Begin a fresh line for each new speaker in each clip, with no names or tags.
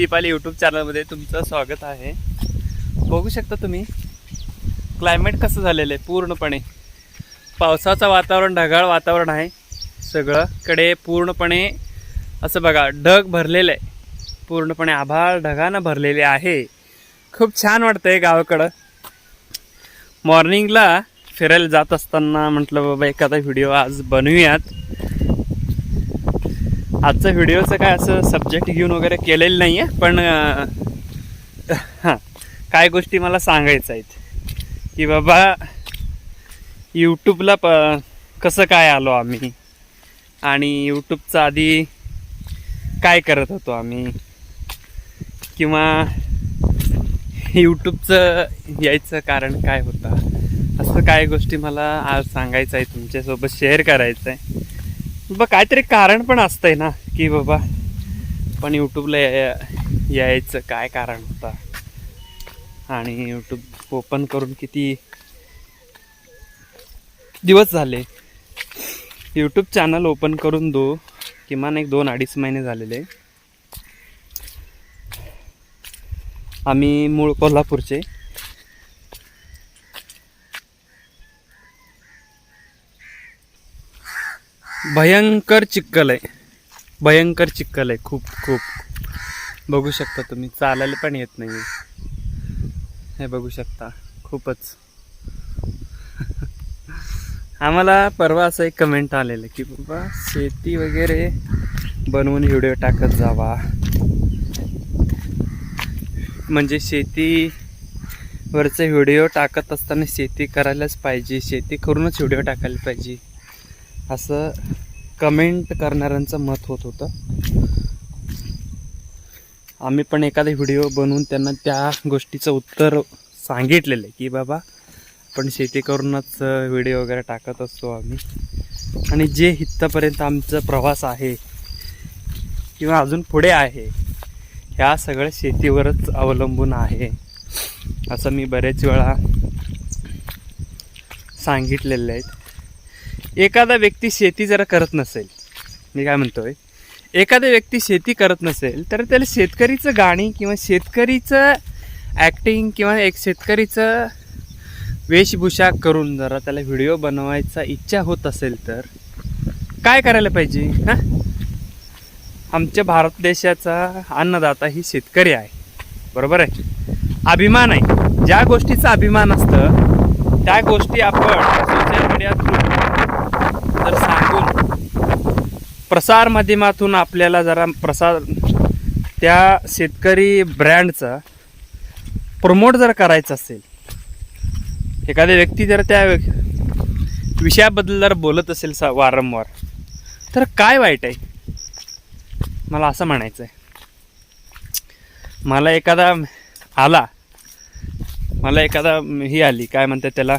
Deepali YouTube चॅनलमध्ये तुमचं स्वागत आहे. बघू शकता तुम्ही क्लायमेट कसं झालेलं आहे पूर्णपणे. पावसाचं वातावरण ढगाळ वातावरण आहे. सगळंकडे पूर्णपणे असं बघा ढग भरलेलं आहे. पूर्णपणे आभाळ ढगानं भरलेले आहे. खूप छान वाटतंय गावाकडं. मॉर्निंगला फिरायला जात असताना म्हटलं बाबा एखादा व्हिडिओ आज बनवूयात. आजचं व्हिडिओचं काय असं सब्जेक्ट घेऊन वगैरे केलेलं नाही आहे पण हां काय गोष्टी मला सांगायचं आहेत. की बाबा यूट्यूबला प कसं काय आलो आम्ही? आणि यूट्यूबचं आधी काय करत होतो आम्ही? किंवा यूट्यूबचं यायचं कारण काय होतं? असं काय गोष्टी मला आज सांगायचं आहे तुमच्यासोबत शेअर करायचं आहे. बाबा काहीतरी कारण पण असतंय ना की बाबा पण यूट्यूबला या- यायचं काय कारण होता? आणि यूट्यूब ओपन करून किती दिवस झाले? यूट्यूब चॅनल ओपन करून दो किमान एक दोन अडीच महिने झालेले. आम्ही मूळ कोल्हापूरचे. भयंकर चिक्कल आहे. भयंकर चिक्कल आहे. खूप खूप. बघू शकता तुम्ही. चालायला पण येत नाही हे बघू शकता. खूपच. आम्हाला परवा असं एक कमेंट आलेलं की बाबा शेती वगैरे बनवून व्हिडिओ टाकत जावा. म्हणजे शेतीवरचे व्हिडिओ टाकत असताना शेती करायलाच पाहिजे. शेती करूनच व्हिडिओ टाकायला पाहिजे. असं कमेंट करणाऱ्यांचं मत होत होतं. आम्ही पण एखादा व्हिडिओ बनवून त्यांना त्या गोष्टीचं उत्तर सांगितलेलं आहे की बाबा आपण शेती करूनच व्हिडिओ वगैरे टाकत असतो आम्ही. आणि जे इथंपर्यंत आमचा प्रवास आहे किंवा अजून पुढे आहे ह्या सगळ्या शेतीवरच अवलंबून आहे असं मी बरेच वेळा सांगितलेलं आहेत एखादा व्यक्ती शेती जरा करत नसेल मी काय म्हणतोय? एखादा व्यक्ती शेती करत नसेल तर त्याला शेतकरीचं गाणी किंवा शेतकरीचं ॲक्टिंग किंवा एक शेतकरीचं वेशभूषा करून जरा त्याला व्हिडिओ बनवायचा इच्छा होत असेल तर काय करायला पाहिजे हां? आमच्या भारत देशाचा अन्नदाता ही शेतकरी आहे बरोबर आहे? अभिमान आहे. ज्या गोष्टीचा अभिमान असतं त्या गोष्टी आपण सोशल मीडिया थ्रू जर सांगून प्रसार माध्यमातून आपल्याला जरा प्रसार त्या शेतकरी ब्रँडचा प्रमोट जर करायचं असेल एखादी व्यक्ती जर त्या विषयाबद्दल जर बोलत असेल सा वारंवार तर काय वाईट आहे? मला असं म्हणायचं आहे मला एखादा आला मला एखादा ही आली काय म्हणतात त्याला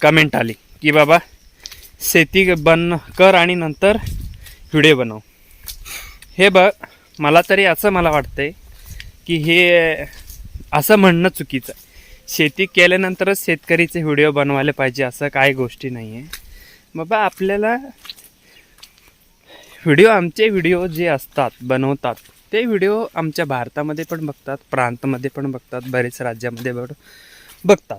कमेंट आली की बाबा शेती बन कर आणि नंतर व्हिडिओ बनव. हे बघ मला तरी असं मला वाटतंय की हे असं म्हणणं चुकीचं आहे. शेती केल्यानंतरच शेतकरीचे व्हिडिओ बनवायला पाहिजे असं काही गोष्टी नाही आहे बाबा आपल्याला व्हिडिओ आमचे व्हिडिओ जे असतात बनवतात ते व्हिडिओ आमच्या भारतामध्ये पण बघतात प्रांतामध्ये पण बघतात बरेच राज्यामध्ये बघ बघतात.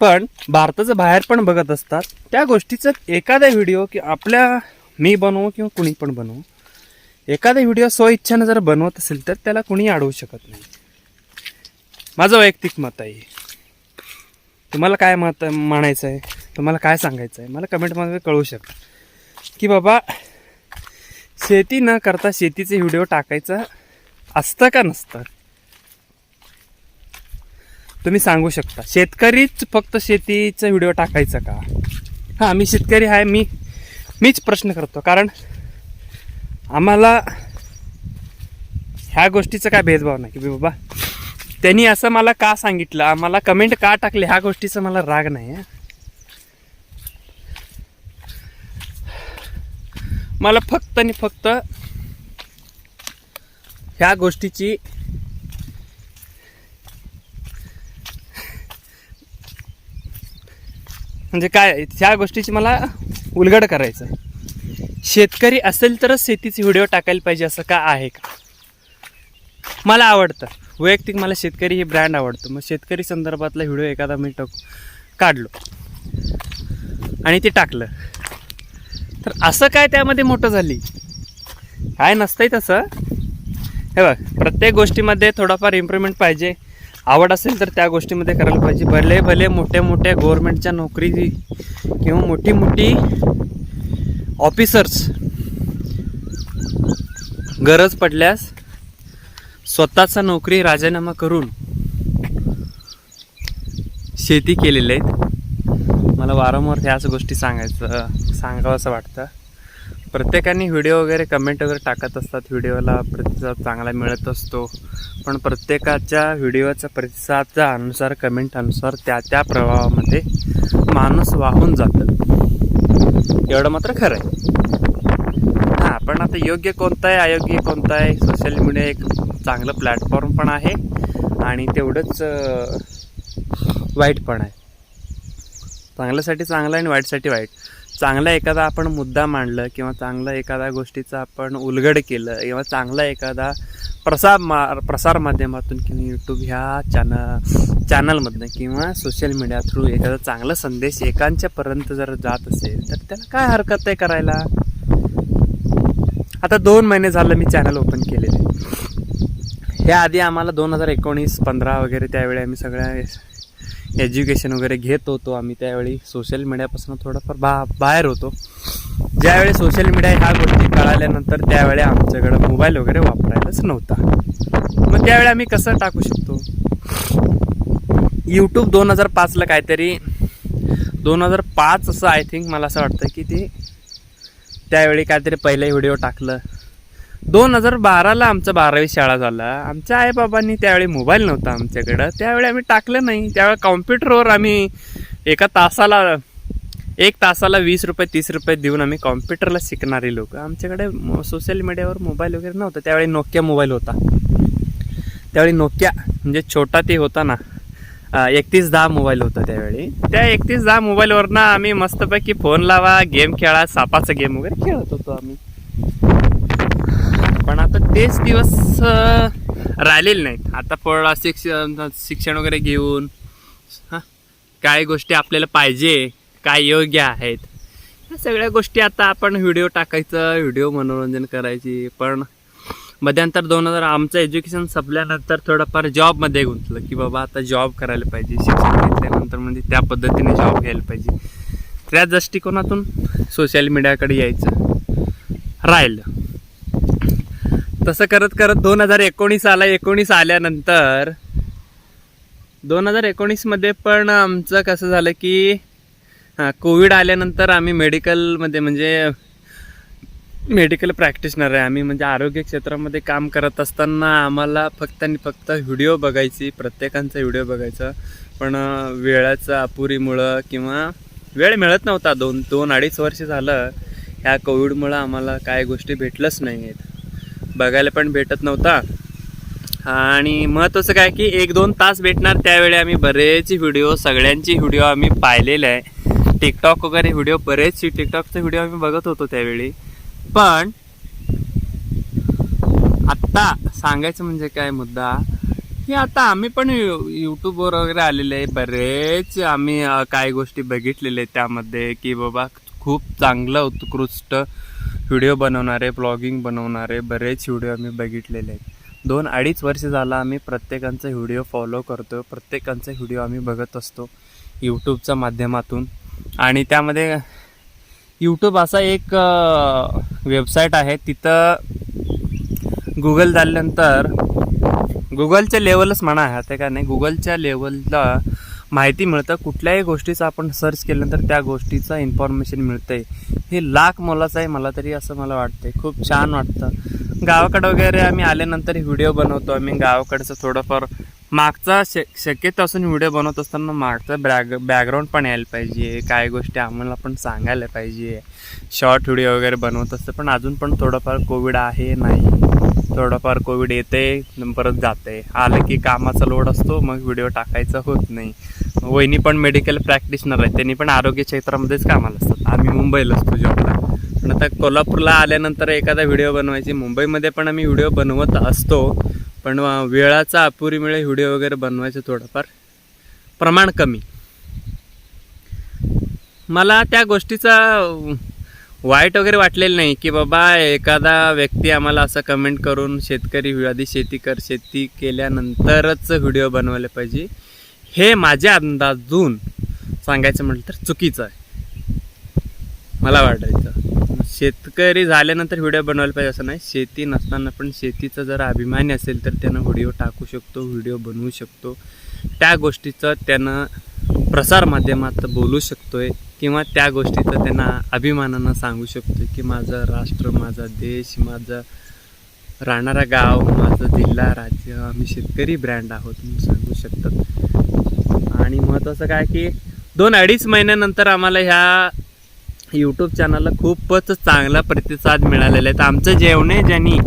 पण भारताचं बाहेर पण बघत असतात. त्या गोष्टीचं एखादा व्हिडिओ की आपल्या मी बनवू किंवा कुणी पण बनवू? एखादा व्हिडिओ स्वइच्छेनं जर बनवत असेल तर त्याला कुणी अडवू शकत नाही. माझं वैयक्तिक मत आहे. तुम्हाला काय मत म्हणायचं आहे तुम्हाला काय सांगायचं आहे मला कमेंटमध्ये कळवू शकता. की बाबा शेती न करता शेतीचे व्हिडिओ टाकायचं असतं का नसतं? तुम्ही सांगू शकता. शेतकरीच फक्त शेतीचा व्हिडिओ टाकायचा का? हां मी शेतकरी आहे मी मीच प्रश्न करतो कारण आम्हाला ह्या गोष्टीचा काय भेदभाव नाही की बाबा. त्यांनी असं मला का सांगितलं आम्हाला कमेंट का टाकले ह्या गोष्टीचा मला राग नाही आहे मला फक्त आणि फक्त ह्या गोष्टीची म्हणजे काय ह्या गोष्टीची मला उलगड करायचं. आहे शेतकरी असेल तरच शेतीचे व्हिडिओ टाकायला पाहिजे असं का आहे का? मला आवडतं. वैयक्तिक मला शेतकरी ही ब्रँड आवडतं. मग शेतकरी संदर्भातला व्हिडिओ एखादा मी टाक काढलो. आणि ते टाकलं. तर असं काय त्यामध्ये मोठं झाली? काय नसतंय तसं. हे बघ प्रत्येक गोष्टीमध्ये थोडाफार इम्प्रूव्हमेंट पाहिजे. आवड असेल तर त्या गोष्टीमध्ये करायला पाहिजे. भले भले मोठ्या मोठ्या गव्हर्मेंटच्या नोकरी किंवा मोठी मोठी ऑफिसर्स गरज पडल्यास स्वतःचा नोकरी राजीनामा करून शेती केलेली आहेत. मला वारंवार ह्याच गोष्टी सांगायचं सांगावं असं वाटतं. प्रत्येकाने व्हिडिओ वगैरे कमेंट वगैरे टाकत असतात. व्हिडिओला प्रतिसाद चांगला मिळत असतो. पण प्रत्येकाच्या व्हिडिओचा प्रतिसादच्या अनुसार कमेंट अनुसार त्या त्या प्रभावामध्ये माणूस वाहून जातं. एवढं मात्र खरं आहे हां पण आता योग्य कोणतं आहे अयोग्य कोणतं आहे? सोशल मीडिया एक चांगलं प्लॅटफॉर्म पण आहे आणि तेवढंच वाईट पण आहे. चांगल्यासाठी चांगलं आणि वाईटसाठी वाईट. चांगला एखादा आपण मुद्दा मांडलं किंवा चांगलं एखाद्या गोष्टीचं आपण उलगड केलं किंवा चांगला एखादा प्रसार मा प्रसार माध्यमातून किंवा यूट्यूब ह्या चॅनल चॅनलमधनं किंवा सोशल मीडिया थ्रू एखादा चांगला संदेश एकांच्यापर्यंत जर जात असेल तर त्याला काय हरकत आहे करायला? आता दोन महिने झालं मी चॅनल ओपन केलेले ह्या आधी आम्हाला दोन हजार एकोणीस पंधरा वगैरे त्यावेळी आम्ही सगळ्या एज्युकेशन वगैरे घेत होतो. आम्ही त्यावेळी सोशल मीडियापासून थोडंफार बा बाहेर होतो. ज्यावेळी सोशल मीडिया ह्या गोष्टी कळाल्यानंतर त्यावेळी आमच्याकडं मोबाईल वगैरे वापरायलाच नव्हता. मग त्यावेळी आम्ही कसं टाकू शकतो? यूट्यूब दोन हजार पाचला काहीतरी दोन हजार पाच असं आय थिंक मला असं वाटतं की ते त्यावेळी काहीतरी पहिलं व्हिडिओ टाकलं. दोन हजार बाराला आमचं बारावी शाळा झाला. आमच्या आईबाबांनी त्यावेळी मोबाईल नव्हता आमच्याकडं. त्यावेळी आम्ही टाकलं नाही. त्यावेळी कॉम्प्युटरवर आम्ही एका तासाला एक तासाला वीस रुपये तीस रुपये देऊन आम्ही कॉम्प्युटरला शिकणारी लोक. आमच्याकडे सोशल मीडियावर मोबाईल वगैरे नव्हता. त्यावेळी नोकिया मोबाईल होता. त्यावेळी नोकिया म्हणजे छोटा ते होता ना एकतीस दहा मोबाईल होता त्यावेळी. त्या एकतीस दहा मोबाईलवरनं आम्ही मस्तपैकी फोन लावा गेम खेळा सापाचा गेम वगैरे खेळत होतो आम्ही. पण आता तेच दिवस राहिलेले नाहीत. आता पोळा शिक्षण शिक्षण वगैरे घेऊन हां काय गोष्टी आपल्याला पाहिजे काय योग्य आहेत. ह्या सगळ्या गोष्टी आता आपण व्हिडिओ टाकायचं व्हिडिओ मनोरंजन करायची. पण मध्यंतर दोन हजार आमचं एज्युकेशन संपल्यानंतर थोडंफार जॉबमध्ये गुंतलं की बाबा आता जॉब करायला पाहिजे. शिक्षण घेतल्यानंतर म्हणजे त्या पद्धतीने जॉब घ्यायला पाहिजे. त्या दृष्टिकोनातून सोशल मीडियाकडे यायचं राहिलं. तसं करत करत दोन हजार एकोणीस आला एकोणीस आल्यानंतर दोन हजार एकोणीसमध्ये पण आमचं कसं झालं की हां कोविड आल्यानंतर आम्ही मेडिकलमध्ये म्हणजे मेडिकल प्रॅक्टिशनर आहे. आम्ही म्हणजे आरोग्य क्षेत्रामध्ये काम करत असताना आम्हाला फक्त आणि फक्त व्हिडिओ बघायची प्रत्येकांचा व्हिडिओ बघायचा. पण वेळाचा वेळाचं अपुरीमुळं किंवा वेळ मिळत नव्हता. दोन दोन अडीच वर्ष झालं. ह्या कोविडमुळं आम्हाला काय गोष्टी भेटलंच नाही आहेत बघायला पण भेटत नव्हता. आणि महत्त्वाचं काय की एक दोन तास भेटणार त्यावेळी आम्ही बरेच व्हिडिओ सगळ्यांची व्हिडिओ आम्ही पाहिलेले आहे. टिकटॉक वगैरे व्हिडिओ बरेचसे टिकटॉकचे व्हिडिओ आम्ही बघत होतो त्यावेळी. पण आत्ता सांगायचं म्हणजे काय मुद्दा? की आता आम्ही पण यू- यूट्यूबवर वगैरे आलेले आहे. बरेच आम्ही काही गोष्टी बघितलेले आहेत त्यामध्ये की बाबा खूप चांगलं उत्कृष्ट व्हिडिओ बनवणारे ब्लॉगिंग बनवणारे बरेच व्हिडिओ आम्ही बघितलेले आहेत. दोन अडीच वर्ष झालं आम्ही प्रत्येकांचा व्हिडिओ फॉलो करतो प्रत्येकांचा व्हिडिओ आम्ही बघत असतो यूट्यूबच्या माध्यमातून. आणि त्यामध्ये यूट्यूब असा एक वेबसाईट आहे तिथं गुगल झाल्यानंतर गुगलच्या लेवलच म्हणा ते काय नाही गुगलच्या लेवलला माहिती मिळतं. कुठल्याही गोष्टीचं आपण सर्च केल्यानंतर त्या गोष्टीचं इन्फॉर्मेशन मिळतंय. हे लाख मोलाचं आहे मला तरी असं मला वाटतंय. खूप छान वाटतं. गावाकडं वगैरे आम्ही आल्यानंतर व्हिडिओ बनवतो. आम्ही गावाकडचं थोडंफार मागचा श शक्यतो असून व्हिडिओ बनवत असताना मागचा बॅग बॅकग्राऊंड पण यायला पाहिजे. काय गोष्टी आम्हाला पण सांगायला पाहिजे. शॉर्ट व्हिडिओ वगैरे बनवत असतं पण अजून पण थोडंफार कोविड आहे नाही. थोडंफार कोविड येते परत जाते आलं की कामाचा लोड असतो मग व्हिडिओ टाकायचा होत नाही. वहिनी पण मेडिकल प्रॅक्टिशनर आहे त्यांनी पण आरोग्य क्षेत्रामध्येच कामाला असतात. आम्ही मुंबईला असतो जॉबला पण आता कोल्हापूरला आल्यानंतर एखादा व्हिडिओ बनवायची. मुंबईमध्ये पण आम्ही व्हिडिओ बनवत असतो. पण वेळाचा अपुरीमुळे व्हिडिओ वगैरे बनवायचं थोडंफार प्रमाण कमी. मला त्या गोष्टीचा वाईट वगैरे वाटलेलं नाही की बाबा एखादा व्यक्ती आम्हाला असं कमेंट करून शेतकरी आधी शेती कर शेती केल्यानंतरच व्हिडिओ बनवायला पाहिजे. हे माझ्या अंदाजून सांगायचं म्हटलं तर चुकीचं आहे. मला वाटायचं. शेतकरी झाल्यानंतर व्हिडिओ बनवायला पाहिजे असं नाही. शेती नसताना पण शेतीचा जर अभिमान असेल तर त्यानं व्हिडिओ टाकू शकतो व्हिडिओ बनवू शकतो. त्या गोष्टीचं त्यानं प्रसार माध्यमात बोलू शकतोय किंवा त्या गोष्टीचं त्यांना अभिमानानं सांगू शकतो की माझं राष्ट्र माझा देश माझं राहणारा गाव माझं जिल्हा राज्य आम्ही शेतकरी ब्रँड आहोत म्हणून सांगू शकतात. महत्त्वाचं काय की दोन अडीच महिन्यानंतर आम्हाला ह्या यूट्यूब चॅनलला खूपच चांगला प्रतिसाद मिळालेला आहे. तर आमचं जेवणे ज्यांनी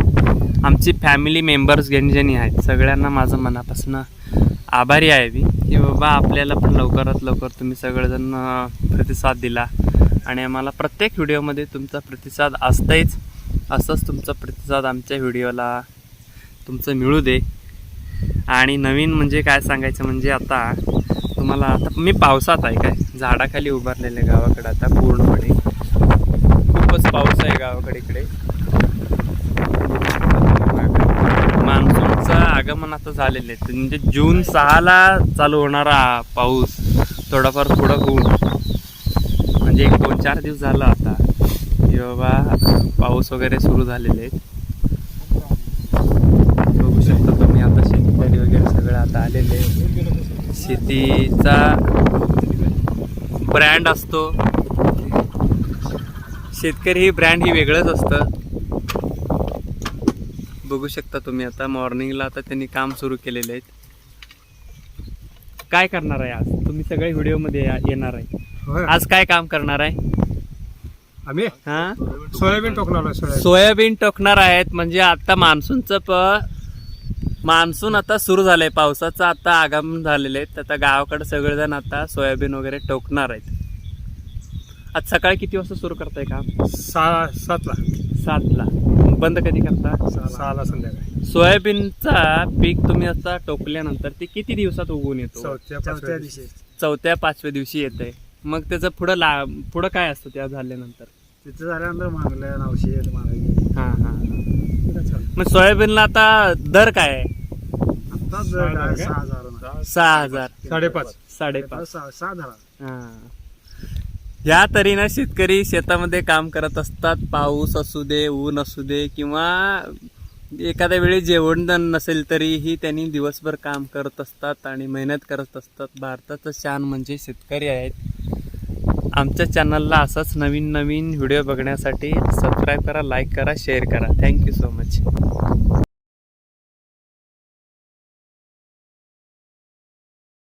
आमची फॅमिली मेंबर्स ज्यांनी ज्यांनी आहेत सगळ्यांना माझं मनापासून आभारी आहे मी. की बाबा आपल्याला पण लवकरात लवकर तुम्ही सगळेजण प्रतिसाद दिला. आणि आम्हाला प्रत्येक व्हिडिओमध्ये तुमचा प्रतिसाद असतंच असंच तुमचा प्रतिसाद आमच्या व्हिडिओला तुमचं मिळू दे. आणि नवीन म्हणजे काय सांगायचं म्हणजे आता तुम्हाला आता मी पावसात आहे काय? झाडाखाली उभारलेले गावाकडे आता पूर्णपणे. खूपच पाऊस आहे गावाकडे इकडे. मान्सूनचं आगमन आता झालेलं आहे. म्हणजे जून सहाला चालू होणारा पाऊस थोडाफार पुढं होऊन म्हणजे एक दोन चार दिवस झालं आता. की बाबा पाऊस वगैरे सुरू झालेले आहेत. बघू शकता तुम्ही आता शेतकरी वगैरे सगळं आता आलेले शेतीचा ब्रँड असतो. शेतकरी ही ब्रँड ही वेगळंच असतं. बघू शकता तुम्ही आता मॉर्निंगला आता त्यांनी काम सुरू केलेले आहेत. काय करणार आहे आज? तुम्ही सगळे व्हिडिओमध्ये येणार आहे. आज काय काम करणार आहे?
आम्ही?
हा?
सोयाबीन टोकणार सोयाबीन.
सोयाबीन टोकणार आहेत. म्हणजे आता मान्सूनचं प मान्सून आता सुरू झालंय. पावसाचं आता आगमन झालेलं आहे. आता गावाकडे सगळेजण आता सोयाबीन वगैरे टोकणार आहेत. आज सकाळी किती वाजता सुरू करताय काम?
सहा सातला.
सातला. बंद कधी करता?
सहाला संध्याकाळी.
सोयाबीनचा पीक तुम्ही आता टोकल्यानंतर ते किती दिवसात उगवून येतो?
चौथ्या पाचव्या दिवशी.
चौथ्या पाचव्या दिवशी येते मग त्याचं पुढं ला पुढं काय असतं त्या झाल्यानंतर?
तिथं झाल्यानंतर मागल्या औषध मारायची
हां हां. मग सोयाबीनला आता दर काय आहे?
आता
सहा हजार
सहा
काय?
हजार
सहा हजार.
साडेपाच.
साडेपाच.
सहा सहा झाला
हां. ह्या तऱ्हेनं शेतकरी शेतामध्ये काम करत असतात. पाऊस असू दे ऊन असू दे किंवा एखाद्या वेळी जेवण दण नसेल तरीही त्यांनी दिवसभर काम करत असतात आणि मेहनत करत असतात. भारताचं शान म्हणजे शेतकरी आहेत. आमच्या चॅनलला असाच नवीन नवीन व्हिडिओ बघण्यासाठी सबस्क्राईब करा लाईक करा शेअर करा. Thank you so much